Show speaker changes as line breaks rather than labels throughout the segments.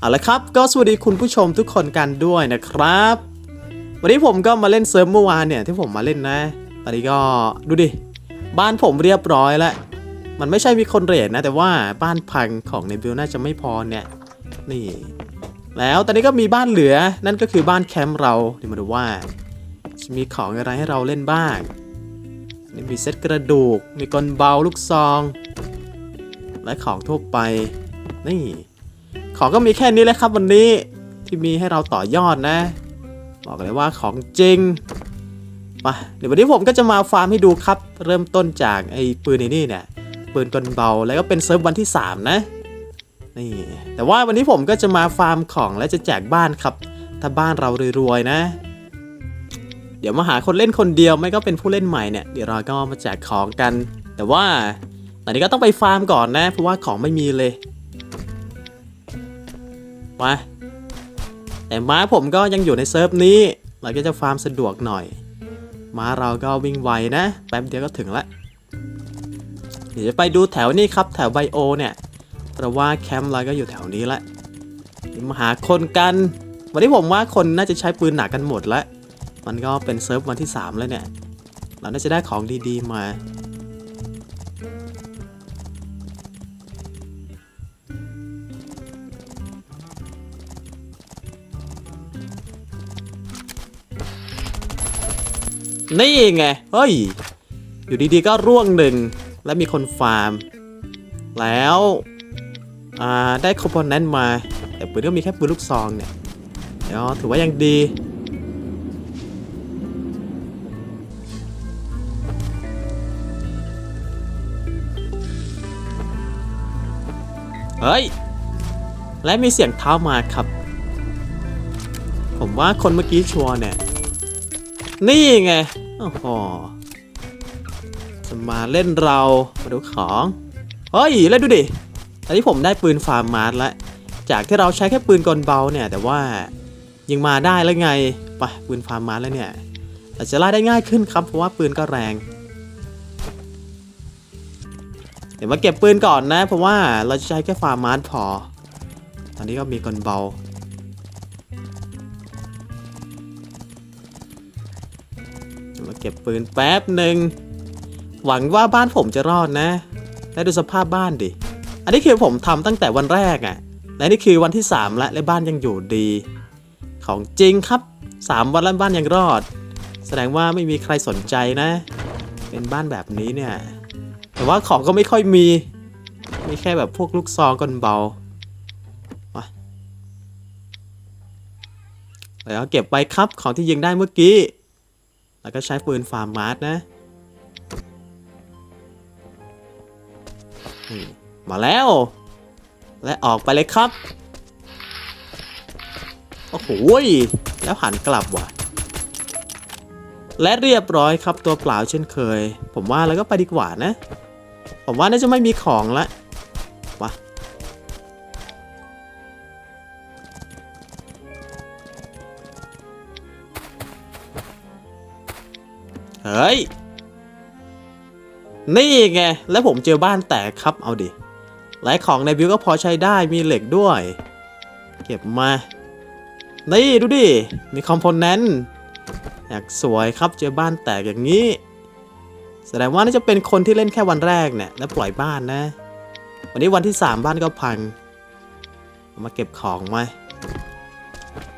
เอาละครับ ก็สวัสดีคุณผู้ชมทุกคนกันด้วยนะครับ วันนี้ผมก็มาเล่นเซิร์ฟเมื่อวานเนี่ยที่ผมมาเล่นนะ ตอนนี้ก็ดูดิ บ้านผมเรียบร้อยแล้ว มันไม่ใช่มีคนเรทนะ แต่ว่าบ้านพังของในบิลน่าจะไม่พอเนี่ย นี่ แล้วตอนนี้ก็มีบ้านเหลือ นั่นก็คือบ้านแคมป์เราเดี๋ยวมาดูว่าจะมีของอะไรให้เราเล่นบ้าง นี่มีเซตกระดูก มีกลเบาลูกซอง และของทั่วไป นี่ ของก็มีแค่นี้แหละครับวันนี้ที่มีให้เราต่อยอดนะ บอกเลยว่าของจริงมาเดี๋ยววันนี้ผมก็จะมาฟาร์มให้ดูครับ เริ่มต้นจากไอ้ปืนไอ้นี่เนี่ยปืนกลเบาแล้วก็เป็นเซิร์ฟวันที่ 3 นะนี่แต่ว่าวันนี้ผมก็จะมาฟาร์มของและจะแจกบ้านครับ ถ้าบ้านเรารวยๆนะ เดี๋ยวมาหาคนเล่นคนเดียวไม่ก็เป็นผู้เล่นใหม่เนี่ยเดี๋ยวเราก็มาแจกของกัน แต่ว่าตอนนี้ก็ต้องไปฟาร์มก่อนนะ เพราะว่าของไม่มีเลย มา แต่ม้าผมก็ยังอยู่ในเซิร์ฟนี้ เราก็จะฟาร์มสะดวกหน่อย ม้าเราก็วิ่งไวนะ แป๊บเดียวก็ถึงละ เดี๋ยวจะไปดูแถวนี้ครับ แถวไบโอเนี่ย เพราะว่าแคมป์เราก็อยู่แถวนี้ละมาหาคนกัน วันนี้ผมว่าคนน่าจะใช้ปืนหนักกันหมดละ มันก็เป็นเซิร์ฟวันที่ 3 แล้วเนี่ย เราน่าจะได้ของดีๆมา นี่ไง เฮ้ย อยู่ดีๆก็ร่วงหนึ่ง แล้วมีคนฟาร์ม แล้วได้คอมโพเนนต์มา แต่ปืนก็มีแค่ปืนลูกซองเนี่ยเดี๋ยวถือว่ายังดี เฮ้ย และมีเสียงเท้ามาครับ ผมว่าคนเมื่อกี้ชัวร์เนี่ย นี่ไง โอ้โหจะมาเล่นเรา มาดูของ เฮ้ย แล้วดูดิ ตอนนี้ผมได้ปืนฟาร์มมาร์ทแล้ว จากที่เราใช้แค่ปืนกลเบาเนี่ย แต่ว่ายังมาได้แล้วไง ไป ปืนฟาร์มมาร์ทแล้วเนี่ยเราจะไล่ได้ง่ายขึ้นครับ เพราะว่าปืนก็แรง เดี๋ยวมาเก็บปืนก่อนนะ เพราะว่าเราจะใช้แค่ฟาร์มมาร์ทพอ ตอนนี้ก็มีกลเบา เก็บปืนแป๊บหนึ่งหวังว่าบ้านผมจะรอดนะ และดูสภาพบ้านดิ อันนี้คือผมทำตั้งแต่วันแรกอะ่ะ และนี่คือวันที่ 3 แล้วและบ้านยังอยู่ดี ของจริงครับ 3 วันแล้วบ้านยังรอด แสดงว่าไม่มีใครสนใจนะ เป็นบ้านแบบนี้เนี่ย แต่ว่าของก็ไม่ค่อยมี มีแค่แบบพวกลูกซองกลเบามาแล้วเก็บไปครับของที่ยิงได้เมื่อกี้ แล้วก็ใช้ปืนฟาร์มมาร์ทนะมาแล้ว และออกไปเลยครับ โอ้โหแล้วหันกลับว่ะ และเรียบร้อยครับตัวเปล่าเช่นเคย ผมว่าแล้วก็ไปดีกว่านะ ผมว่าน่าจะไม่มีของละ เฮ้ย นี่ไง แล้วผมเจอบ้านแตกครับ เอาดิและของในบิวก็พอใช้ได้ มีเหล็กด้วย เก็บมา นี่ดูดิ มีคอมโพเนนต์อยากสวยครับ เจอบ้านแตกอย่างนี้ แสดงว่าน่าจะเป็นคนที่เล่นแค่วันแรกเนี่ย แล้วปล่อยบ้านนะ วันนี้วันที่ 3 บ้านก็พัง มาเก็บของมา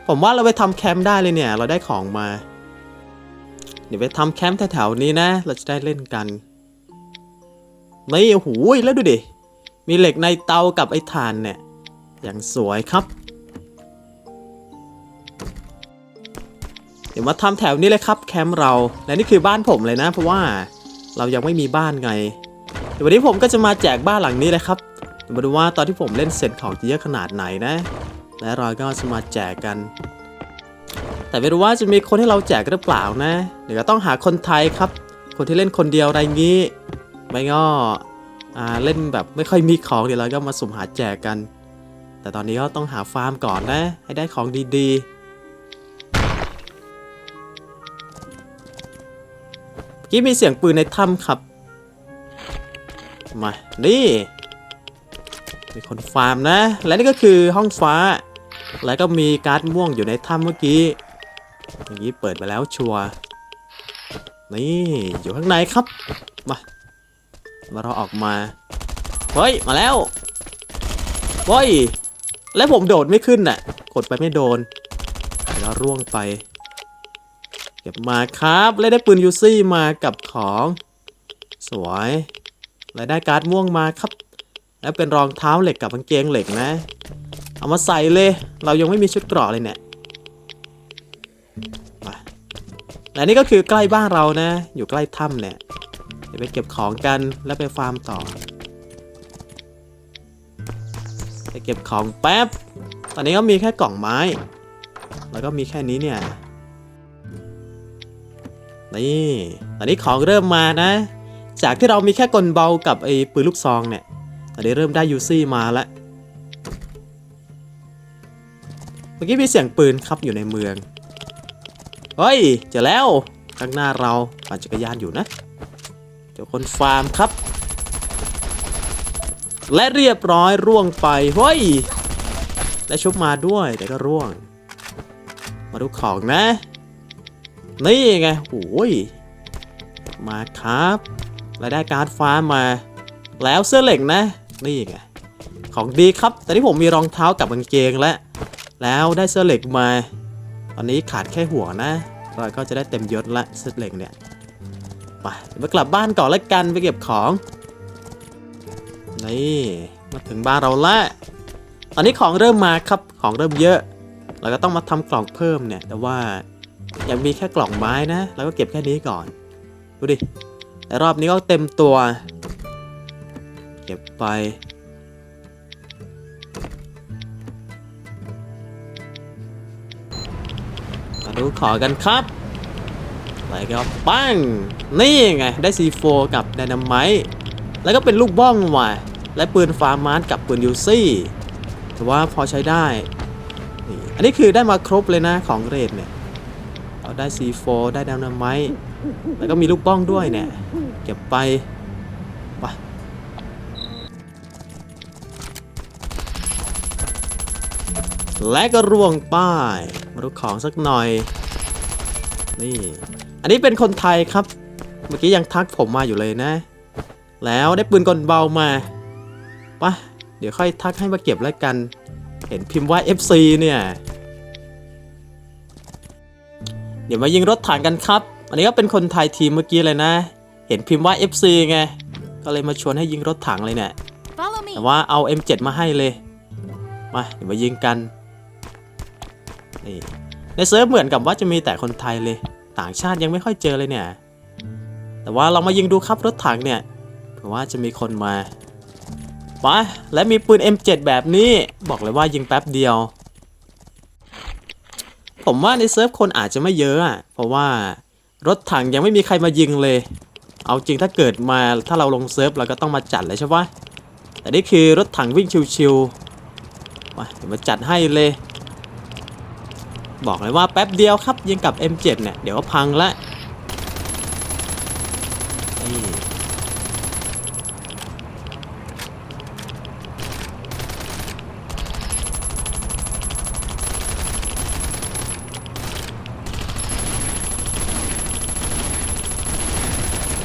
ผมว่าเราไปทำแคมป์ได้เลยเนี่ย เราได้ของมา เดี๋ยวไปทำแคมป์แถวๆนี้นะ เราจะได้เล่นกัน นี่โอ้โหแล้วดูดิ มีเหล็กในเตากับไอ้ถ่านเนี่ย อย่างสวยครับ เดี๋ยวมาทำแถวนี้เลยครับแคมป์เรา และนี่คือบ้านผมเลยนะ เพราะว่าเรายังไม่มีบ้านไง เดี๋ยววันนี้ผมก็จะมาแจกบ้านหลังนี้เลยครับ เดี๋ยวมาดูว่าตอนที่ผมเล่นเสร็จของจะเยอะขนาดไหนนะ และเราก็จะมาแจกกัน แต่ไม่รู้ว่าจะมีคนให้เราแจกหรือเปล่านะ เดี๋ยวก็ต้องหาคนไทยครับ คนที่เล่นคนเดียวอะไรงี้ ไม่ก็อ่าเล่นแบบไม่ค่อยมีของเดี๋ยวเราก็มาสุ่มหาแจกกัน แต่ตอนนี้ก็ต้องหาฟาร์มก่อนนะ ให้ได้ของดีๆกี้มีเสียงปืนในถ้ำครับ มา นี่ มีคนฟาร์มนะ และนี่ก็คือห้องฟ้า แล้วก็มีการ์ดม่วงอยู่ในถ้ำเมื่อกี้ อย่างนี้เปิดมาแล้วชัวร์นี่อยู่ข้างในครับ มา มารอออกมา เฮ้ย มาแล้วเฮ้ย แล้วผมโดดไม่ขึ้นน่ะ กดไปไม่โดน แล้วร่วงไป เก็บมาครับแล้วได้ปืนยูซี่มากับของ สวยแล้วได้การ์ดม่วงมาครับ แล้วเป็นรองเท้าเหล็กกับกางเกงเหล็กนะ เอามาใส่เลย เรายังไม่มีชุดเกราะเลยเนี่ย และนี่ก็คือใกล้บ้านเรานะ อยู่ใกล้ถ้ำเนี่ยเดี๋ยวไปเก็บของกันแล้วไปฟาร์มต่อ ไปเก็บของแป๊บ ตอนนี้ก็มีแค่กล่องไม้ แล้วก็มีแค่นี้เนี่ย นี่ ตอนนี้ของเริ่มมานะ จากที่เรามีแค่กลเบากับไอ้ปืนลูกซองเนี่ย ตอนนี้เริ่มได้ยูซี่มาแล้วเมื่อกี้มีเสียงปืนครับอยู่ในเมือง เฮ้ยเจอแล้วข้างหน้าเราปั่นจักรยานอยู่นะเจ้าคนฟาร์มครับ และเรียบร้อยร่วงไปเฮ้ยและชุบมาด้วยแต่ก็ร่วง มาดูของนะ นี่ไงโอ้ยมาครับและได้การ์ดฟ้ามา แล้วเสื้อเหล็กนะ นี่ไงของดีครับ แต่ที่ผมมีรองเท้ากับกางเกงแล้วแล้วได้เสื้อเหล็กมา อนนี้ขาดแค่หัวนะเราก็จะได้เต็มยศละเสื้อเหล็กเนี่ยไปเดี๋ยวมากลับบ้านก่อนละกันไปเก็บของนี่มาถึงบ้านเราละตอนนี้ของเริ่มมาครับของเริ่มเยอะ เราก็ต้องมาทำกล่องเพิ่มเนี่ย แต่ว่ายังมีแค่กล่องไม้นะแล้วก็เก็บแค่นี้ก่อนดูดิแต่รอบนี้ก็เต็มตัว เก็บไป มาดูขอกันครับไปก็ปั้งนี่ไงได้ C4 กับไดนาไมต์แล้วก็เป็นลูกบ้องว่ะและปืนฟาร์มาร์กับปืนยูซี่ถือว่าพอใช้ได้นี่อันนี้คือได้มาครบเลยนะของเรดเนี่ยเราได้ C4 ได้ไดนาไมต์แล้วก็มีลูกบ้องด้วยเนี่ยเก็บไป และก็ร่วงป้ายมาดูของสักหน่อย นี่ อันนี้เป็นคนไทยครับ เมื่อกี้ยังทักผมมาอยู่เลยนะ แล้วได้ปืนกลเบามาปะเดี๋ยวค่อยทักให้มาเก็บแล้วกัน เห็นพิมพ์ว่า FC เนี่ย เดี๋ยวมายิงรถถังกันครับ อันนี้ก็เป็นคนไทยทีมเมื่อกี้เลยนะ เห็นพิมพ์ว่า FC ไง ก็เลยมาชวนให้ยิงรถถังเลยเนี่ย
Follow me.
แต่ว่าเอา M7 มาให้เลย มาเดี๋ยวมายิงกัน นี่ในเซิร์ฟเหมือนกับว่าจะมีแต่คนไทยเลย ต่างชาติยังไม่ค่อยเจอเลยเนี่ย แต่ว่าเรามายิงดูครับรถถังเนี่ยเผื่อว่าจะมีคนมาไปและมีปืน M7 แบบนี้บอกเลยว่ายิงแป๊บเดียว ผมว่าในเซิร์ฟคนอาจจะไม่เยอะอะเพราะว่ารถถังยังไม่มีใครมายิงเลย เอาจริงถ้าเกิดมาถ้าเราลงเซิร์ฟเราก็ต้องมาจัดเลยใช่ปะแต่นี่คือรถถังวิ่งชิวๆมาเดี๋ยวมาจัดให้เลย บอกเลยว่าแป๊บเดียวครับยิงกับ M7 เนี่ยเดี๋ยวก็พังละ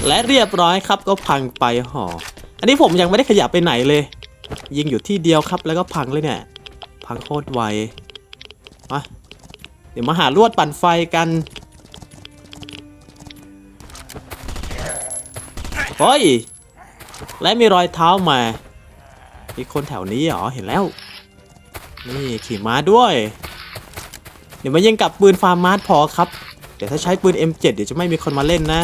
และเรียบร้อยครับก็พังไปห่ออันนี้ผมยังไม่ได้ขยับไปไหนเลย ยิงอยู่ที่เดียวครับแล้วก็พังเลยเนี่ย พังโคตรไวมา เดี๋ยวมาหาลวดปั่นไฟกัน เฮ้ย และมีรอยเท้ามา มีคนแถวนี้เหรอ เห็นแล้ว นี่ขี่ม้าด้วย เดี๋ยวมายิงกับปืนฟาร์มมาร์ทพอครับ เดี๋ยวถ้าใช้ปืน M7 เดี๋ยวจะไม่มีคนมาเล่นนะ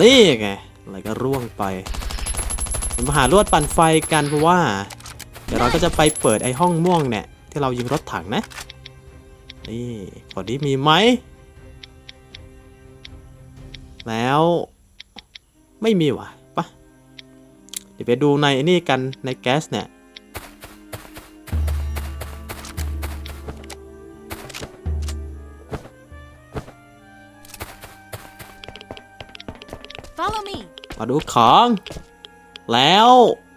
นี่ไง อะไรก็ร่วงไป เดี๋ยวมาหาลวดปั่นไฟกันเพราะว่า เดี๋ยวเราก็จะไปเปิดไอ้ห้องม่วงเนี่ยที่เรายิงรถถังนะ นี่ขอดีมีไหม แล้วไม่มีว่ะปะเดี๋ยวไปดูในไอ้นี่กันในแก๊สเนี่ย
Follow me.
มาดูของ แล้ว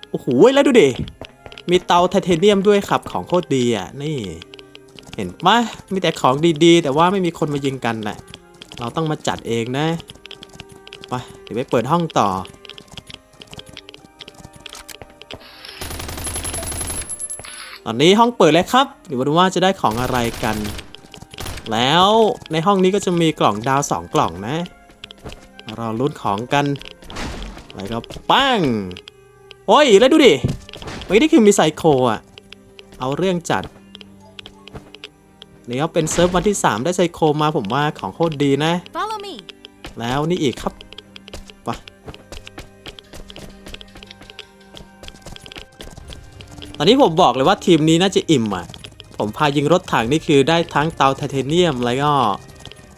โอ้โห แล้วดูดิ มีเตาไทเทเนียมด้วยครับของโคตรดีอะ นี่ เห็นปะมีแต่ของดีๆ แต่ว่าไม่มีคนมายิงกันน่ะเราต้องมาจัดเองนะไปเดี๋ยวไปเปิดห้องต่อ ตอนนี้ห้องเปิดแล้วครับเดี๋ยวมาดูว่าจะได้ของอะไรกัน แล้วในห้องนี้ก็จะมีกล่องดาวสองกล่องนะ เราลุ้นของกันแล้วก็ปังโอ้ย แล้วดูดิไม่ได้คือมีไซโคอะ เอาเรื่องจัด นี่ก็เป็นเซิร์ฟวันที่ 3 ได้ไซโคมาผมว่าของโคตรดีนะ
Follow me.
แล้วนี่อีกครับไปตอนนี้ผมบอกเลยว่าทีมนี้น่าจะอิ่มอะ ผมพายิงรถถังนี่คือได้ทั้งเตาไทเทเนียมแล้วก็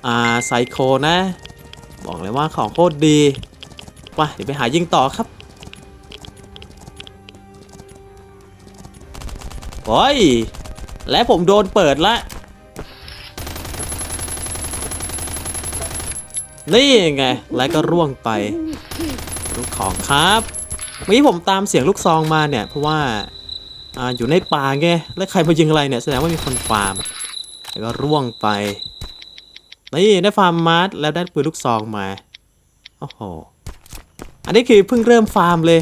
อ่าไซโคนะ บอกเลยว่าของโคตรดีไปเดี๋ยวไปหายิงต่อครับโอ้ยและผมโดนเปิดละ นี่ไง แล้วก็ร่วงไปลูกของครับเมื่อกี้ผมตามเสียงลูกซองมาเนี่ย เพราะว่าอ่าอยู่ในป่าไงแล้วใครมายิงอะไรเนี่ยแสดงว่ามีคนฟาร์มแล้วก็ร่วงไปนี่ได้ฟาร์มมาร์ทแล้วได้ปืนลูกซองมาโอ้โหอันนี้คือเพิ่งเริ่มฟาร์มเลย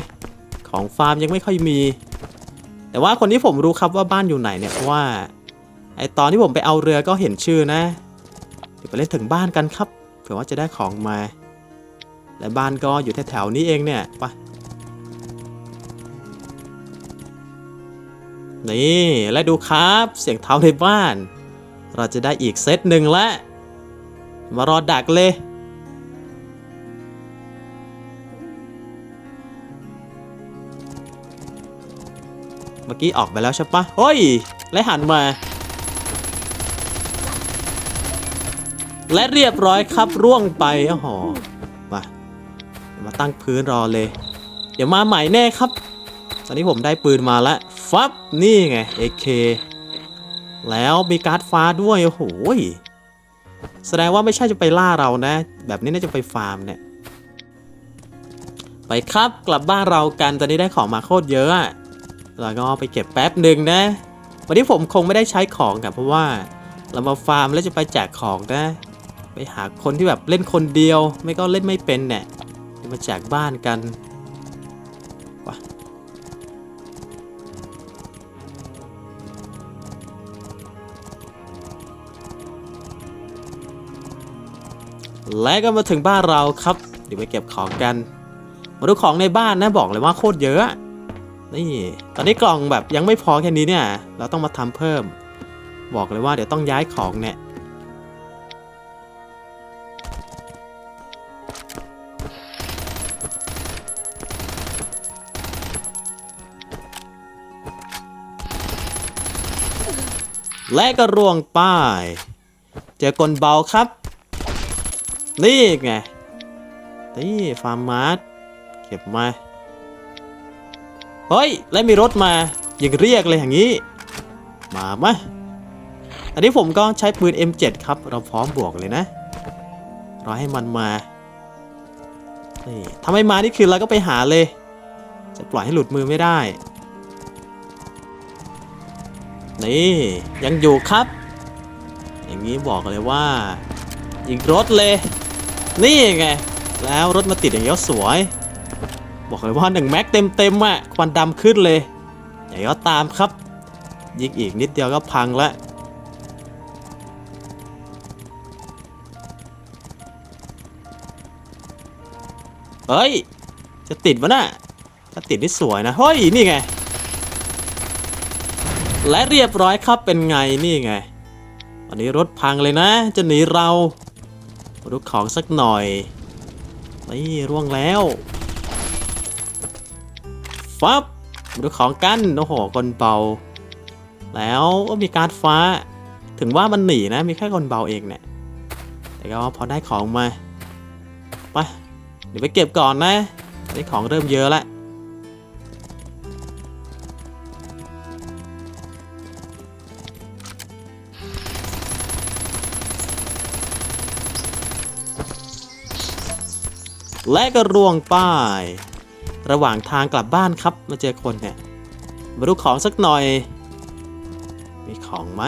ของฟาร์มยังไม่ค่อยมี แต่ว่าคนที่ผมรู้ครับว่าบ้านอยู่ไหนเนี่ยเพราะว่าไอตอนที่ผมไปเอาเรือก็เห็นชื่อนะเดี๋ยวไปเล่นถึงบ้านกันครับ ผื่อว่าจะได้ของมา และบ้านก็อยู่แถวๆนี้เองเนี่ยไปนี่และดูครับเสียงเท้าในบ้าน เราจะได้อีกเซตหนึ่งละมารอดักเลยเมื่อกี้ออกไปแล้วใช่ปะเฮ้ย และหันมา และเรียบร้อยครับร่วงไปอ้โหมามาตั้งพื้นรอเลย เดี๋ยวมาใหม่แน่ครับ ตอนนี้ผมได้ปืนมาแล้วฟับนี่ไง AK แล้วมีการ์ดฟ้าด้วยโอ้โหยแสดงว่าไม่ใช่จะไปล่าเรานะ แบบนี้น่าจะไปฟาร์มเนี่ย ไปครับกลับบ้านเรากันตอนนี้ได้ของมาโคตรเยอะอะแล้วก็ไปเก็บแป๊บหนึ่งนะ วันนี้ผมคงไม่ได้ใช้ของกันเพราะว่าเรามาฟาร์มแล้วจะไปแจกของนะ ไปหาคนที่แบบเล่นคนเดียว ไม่ก็เล่นไม่เป็นเนี่ยมาแจกบ้านกันวะและก็มาถึงบ้านเราครับ เดี๋ยวไปเก็บของกัน มาดูของในบ้านนะบอกเลยว่าโคตรเยอะ นี่ ตอนนี้กล่องแบบยังไม่พอแค่นี้เนี่ย เราต้องมาทำเพิ่ม บอกเลยว่าเดี๋ยวต้องย้ายของเนี่ย และก็ร่วงป้าย เจอกลเบาครับ นี่ไง นี่ฟาร์มมาร์ทเก็บมา เฮ้ย และมีรถมา อยังเรียกเลยอย่างนี้ มามอันนี้ผมก็ใช้ปืน M7 ครับ เราพร้อมบวกเลยนะรอให้มันมา นี่ถ้าไม่มานี่คือเราก็ไปหาเลย จะปล่อยให้หลุดมือไม่ได้ นี่ยังอยู่ครับ อย่างนี้บอกเลยว่ายิงรถเลย นี่ไง แล้วรถมาติดอย่างเงี้ยสวย บอกเลยว่าหนึ่งแม็กเต็มเต็มๆอะควันดำขึ้นเลยอย่างก็ตามครับ ยิงอีกนิดเดียวก็พังละเฮ้ย จะติดวะน่ะถ้าติดนี่สวยนะ เฮ้ย นี่ไง และเรียบร้อยครับเป็นไงนี่ไงวันนี้รถพังเลยนะ จะหนีเราดูของสักหน่อยนี่ร่วงแล้วฟับดูของกันโอ้โหกลเบา แล้วก็มีการดฟ้า ถึงว่ามันหนีนะ มีแค่กลเบาเองเนี่ยแต่ก็พอได้ของมาไปเดี๋ยวไปเก็บก่อนนะได้ของเริ่มเยอะแล้ว และก็ร่วงป้าย ระหว่างทางกลับบ้านครับมาเจอคนเนี่ยมาดูของสักหน่อย มีของไหม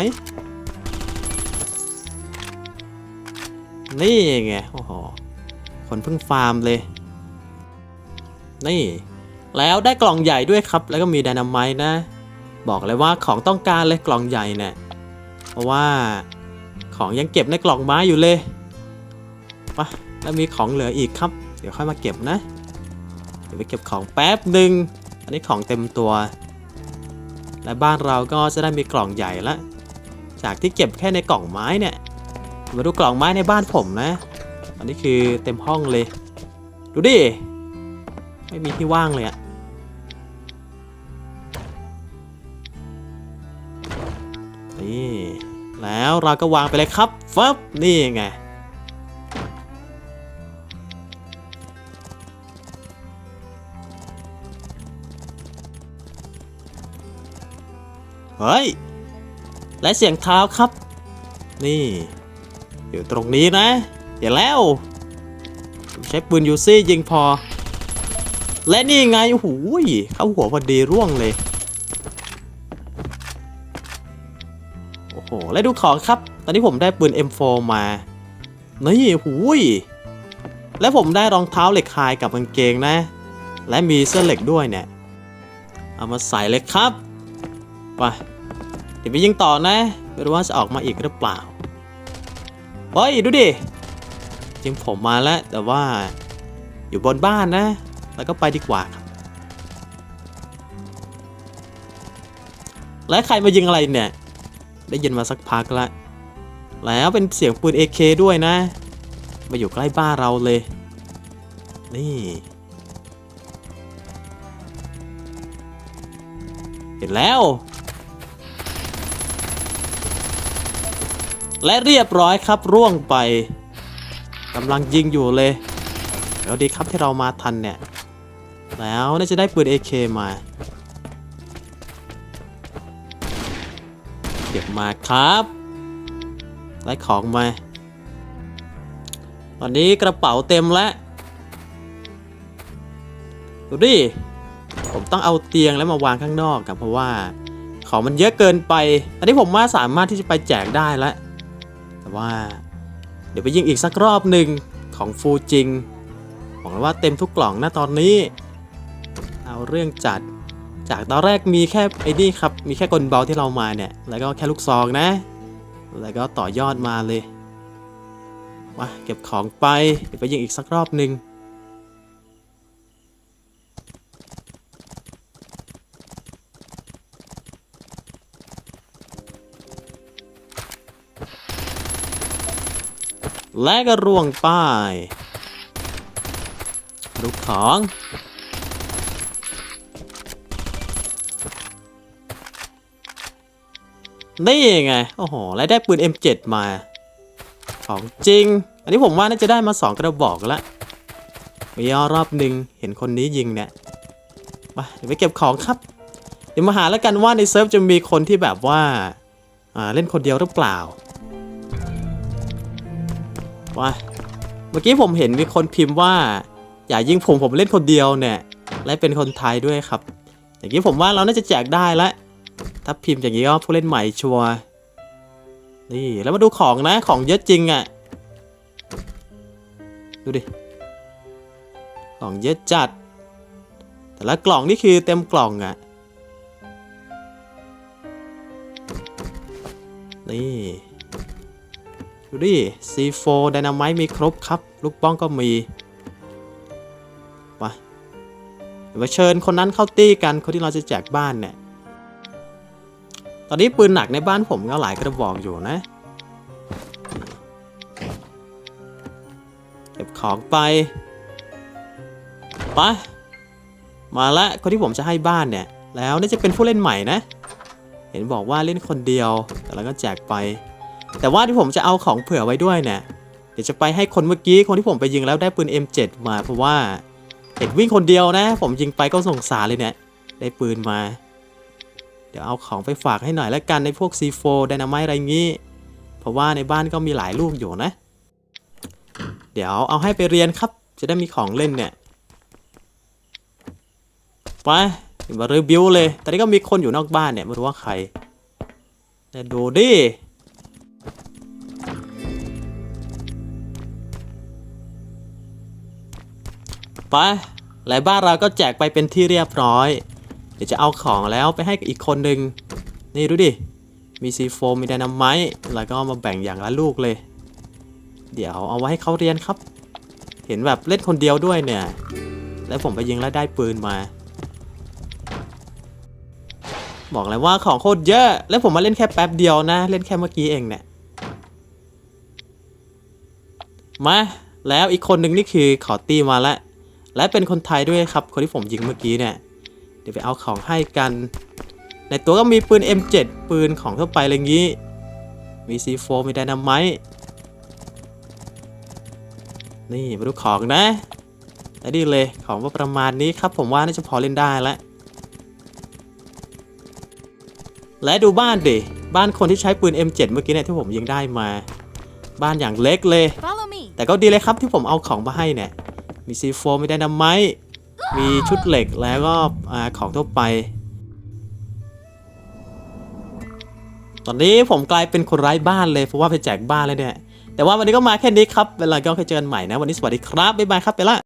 นี่ไง โอ้โห คนเพิ่งฟาร์มเลย นี่ แล้วได้กล่องใหญ่ด้วยครับ แล้วก็มีไดนาไมต์นะ บอกเลยว่าของต้องการเลยกล่องใหญ่เนี่ย เพราะว่าของยังเก็บในกล่องไม้อยู่เลย ไป แล้วมีของเหลืออีกครับ เดี๋ยวค่อยมาเก็บนะ เดี๋ยวไปเก็บของแป๊บหนึ่งอันนี้ของเต็มตัว และบ้านเราก็จะได้มีกล่องใหญ่ละ จากที่เก็บแค่ในกล่องไม้เนี่ย มาดูกล่องไม้ในบ้านผมนะ อันนี้คือเต็มห้องเลย ดูดิ ไม่มีที่ว่างเลยอะนี่แล้วเราก็วางไปเลยครับฟับนี่ไง เฮ้ย และเสียงเท้าครับ นี่ อยู่ตรงนี้นะเห็นแล้ว ใช้ปืนยูซี่ยิงพอ และนี่ไงโอ้โหยเข้าหัวพอดีร่วงเลย โอ้โห และดูของครับ ตอนนี้ผมได้ปืน M4 มา นี่โอ้โหูย และผมได้รองเท้าเหล็กคายกับกางเกงนะ และมีเสื้อเหล็กด้วยเนี่ย เอามาใส่เลยครับ ไป เดี๋ยวไปยิงต่อนะไม่รู้ว่าจะออกมาอีกหรือเปล่าเฮ้ยดูดิจริงผมมาแล้ว แต่ว่าอยู่บนบ้านนะ แล้วก็ไปดีกว่าครับและใครมายิงอะไรเนี่ย ได้ยินมาสักพักละแล้วเป็นเสียงปืน AK ด้วยนะ มาอยู่ใกล้บ้านเราเลย นี่ เห็นแล้ว และเรียบร้อยครับร่วงไปกำลังยิงอยู่เลยเดี๋ยวดีครับที่เรามาทันเนี่ย แล้วน่าจะได้ปืน AK มา เก็บมาครับ ได้ของมา ตอนนี้กระเป๋าเต็มแล้ว ดูดิ ผมต้องเอาเตียงแล้วมาวางข้างนอกครับเพราะว่าของมันเยอะเกินไป อันนี้ผมว่าสามารถที่จะไปแจกได้แล้ว แต่ว่าเดี๋ยวไปยิงอีกสักรอบหนึ่งของฟูจิงบอกเลยว่าเต็มทุกกล่องนะตอนนี้ เอาเรื่องจัดจากตอนแรกมีแค่ไอ้นี่ครับ มีแค่กลเบาที่เรามาเนี่ย แล้วก็แค่ลูกซองนะ แล้วก็ต่อยอดมาเลยมาเก็บของไปเดี๋ยวไปยิงอีกสักรอบหนึ่ง และก็ร่วงป้ายลูกของ นี่ไง โอ้โห และได้ปืน M7 มา ของจริง อันนี้ผมว่าน่าจะได้มา2กระบอกแล้วมีย่อรอบหนึ่งเห็นคนนี้ยิงเนี่ยไปเดี๋ยวไปเก็บของครับ เดี๋ยวมาหาแล้วกันว่าในเซิร์ฟจะมีคนที่แบบว่าอ่าเล่นคนเดียวหรือเปล่า ว่าเมื่อกี้ผมเห็นมีคนพิมพ์ว่า อย่ายิงผมผมเล่นคนเดียวเนี่ย และเป็นคนไทยด้วยครับ อย่างนี้ผมว่าเราน่าจะแจกได้แล้วถ้าพิมพ์อย่างนี้ก็ผู้เล่นใหม่ชัวร์นี่แล้วมาดูของนะของเยอะจริงอะ่ะ ดูดิ ของเยอะจัด แต่ละกล่องนี่คือเต็มกล่องอะ่ะ นี่ ดูดิ C4 Dynamite มีครบครับ ลูกป้องก็มีไปเดี๋ยวมาเชิญคนนั้นเข้าตี้กัน คนที่เราจะแจกบ้านเนี่ย ตอนนี้ปืนหนักในบ้านผมก็หลายกระบอกอยู่นะ เก็บของไป ไป มาละ คนที่ผมจะให้บ้านเนี่ย แล้วน่าจะเป็นผู้เล่นใหม่นะ เห็นบอกว่าเล่นคนเดียว แต่เราก็แจกไป แต่ว่าที่ผมจะเอาของเผื่อไว้ด้วยเนี่ยเดี๋ยวจะไปให้คนเมื่อกี้คนที่ผมไปยิงแล้วได้ปืน M7 มาเพราะว่าเห็นวิ่งคนเดียวนะ ผมยิงไปก็สงสารเลยเนี่ยได้ปืนมา เดี๋ยวเอาของไปฝากให้หน่อยแล้วกันในพวก C4 ไดนาไมอะไรงี้ เพราะว่าในบ้านก็มีหลายลูกอยู่นะ เดี๋ยวเอาให้ไปเรียนครับ จะได้มีของเล่นเนี่ยไปมารื้อบิวเลย ตอนนี้ก็มีคนอยู่นอกบ้านเนี่ยไม่รู้ว่าใครแต่ดูดิ ไปหลายบ้านเราก็แจกไปเป็นที่เรียบร้อย เดี๋ยวจะเอาของแล้วไปให้กับอีกคนหนึ่งนี่ดูดิ มีซีโฟมมีไดนาไมต์แล้วก็มาแบ่งอย่างละลูกเลย เดี๋ยวเอาไว้ให้เขาเรียนครับ เห็นแบบเล่นคนเดียวด้วยเนี่ย แล้วผมไปยิงแล้วได้ปืนมา บอกเลยว่าของโคตรเยอะ แล้วผมมาเล่นแค่แป๊บเดียวนะ เล่นแค่เมื่อกี้เองเนี่ยมาแล้วอีกคนหนึ่งนี่คือขอตีมาแล้ว และเป็นคนไทยด้วยครับ คนที่ผมยิงเมื่อกี้เนี่ย เดี๋ยวไปเอาของให้กัน ในตัวก็มีปืน M7 ปืนของทั่วไปอะไรอย่างนี้ มี C4 มีไดนาไมต์นี่มาดูของนะและดีเลยของว่าประมาณนี้ครับ ผมว่าน่าจะพอเล่นได้แล้วและดูบ้านดิ บ้านคนที่ใช้ปืน M7 เมื่อกี้เนี่ยที่ผมยิงได้มา บ้านอย่างเล็กเลย
Follow me.
แต่ก็ดีเลยครับที่ผมเอาของมาให้เนี่ย มี C4 มีไดนาไมต์มีชุดเหล็กแล้วก็ของทั่วไป ตอนนี้ผมกลายเป็นคนไร้บ้านเลยเพราะว่าไปแจกบ้านเลยเนี่ย แต่ว่าวันนี้ก็มาแค่นี้ครับ เวลาก็เคยเจอกันใหม่นะ วันนี้สวัสดีครับ บ๊ายบายครับไปละ